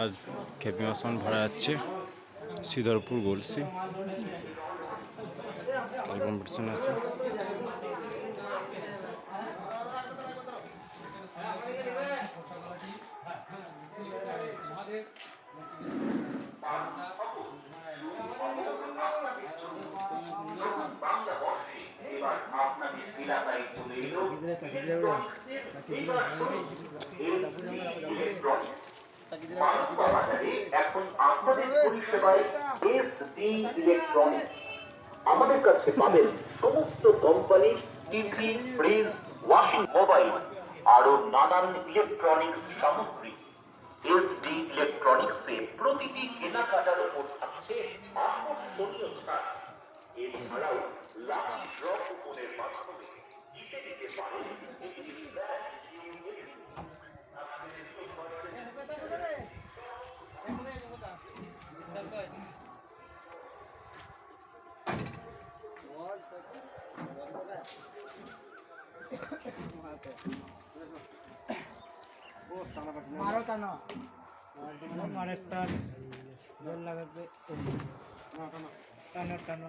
আজ খেপি মাসান ভাড়া যাচ্ছে। সিদারপুর গোলসি। আছে। আমাদের কাছে পাবেন সমস্ত কোম্পানির টিভি ফ্রিজ ওয়াশিং মোবাইল আরও নানান ইলেকট্রনিক্স সামগ্রী। এসডি ইলেকট্রনিক্সে প্রতিটি কেনাকাটার উপর থাকছে আকর্ষণীয় ছাড়। এছাড়াও লাকি ড্র কুপনের মাধ্যমে একটি ব্র্যান্ড নিউ মারো টানো মারের জল লাগাতে টানো টানো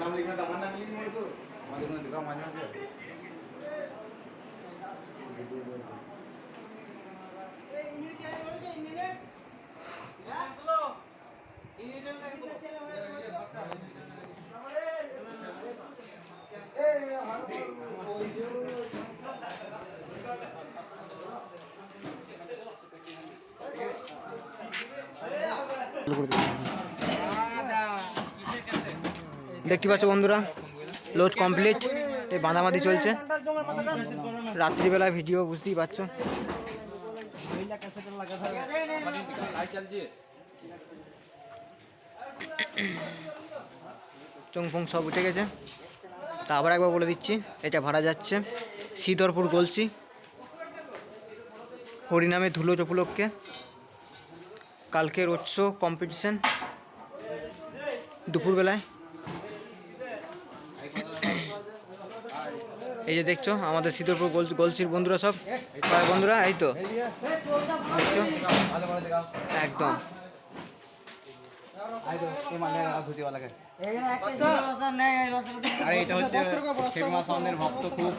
নাম লিখবেন আমার নাম লিখবেন তো আমার জন্য মাঝে মাঝে চালু করে দিচ্ছি দেখতে পাচ্ছ বন্ধুরা লোড কমপ্লিট এই বাঁধাবাঁধি চলছে। রাত্রিবেলা ভিডিও বুঝতেই পারছ। চংফং সব উঠে গেছে। তা আবার একবার বলে দিচ্ছি, এটা ভাড়া যাচ্ছে। সিদরপুর গলছি। হরিনামে ধুলো চপুলককে। কালকে রোড শো কম্পিটিশন দুপুরবেলায়। এই যে দেখছ, আমাদের শীতলপুর গোল বন্ধুরা সব। বন্ধুরা? এই তো। দেখছ? একদম। ভক্ত খুব।